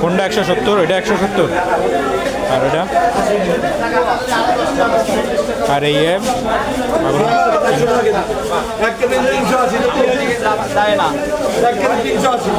কোনটা একশো সত্তর? ওইটা একশো সত্তর। আর এটা? আর এই এক কেজি তিনশো আশি দেয় না এক কেজি তিনশো আশি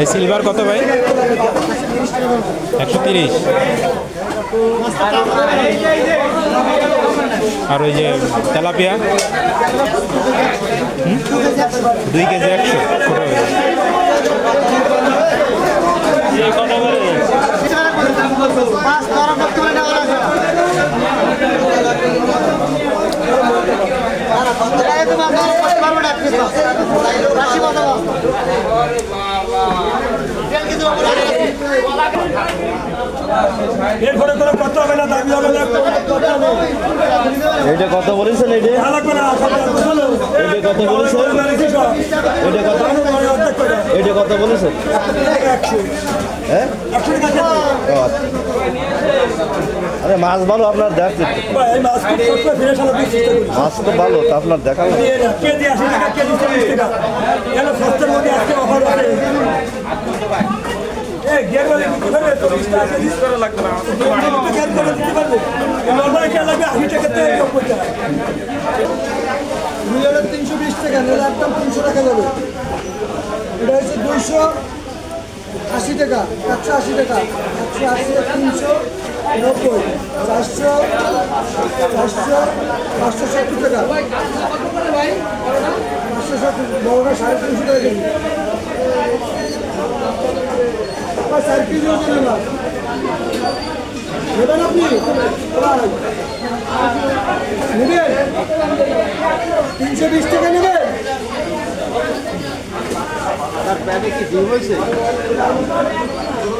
এই সিলভার কত ভাই? একশো তিরিশ। আর ওই যে তেলাপিয়া? দুই কেজি একশো। ছোট এরপরে কোনো কত হবে না দাবি হবে না এটা কথা বলেছেন এটা এটা কথা বলেছেন? এটা কথা এটা কথা বলেছেন? হ্যাঁ একশো টাকা কেজি। ও আচ্ছা। আরে মাছ ভালো আপনার এই মাছ তো ভালো, তা আপনার দেখা তিনশো বিশ টাকা একদম তিনশো টাকা দুইশো আশি টাকা, একশো আশি টাকা, একশো আশি, তিনশো। নব্বই, চারশো চারশো, পাঁচশো সত্তর টাকা। পাঁচশো সত্তর, বড়টা সাড়ে তিনশো টাকা কেজি। আবার চার কেজি ওজন না নেবেন আপনি? নেবেন? তিনশো বিশ টাকা নেবেন? ডিম এখন হালকা হইলে দিতে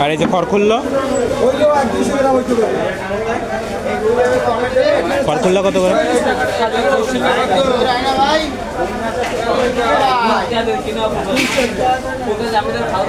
আর এই যে খড়খুল্ল খড়খুল্ল কত করে? খাওয়া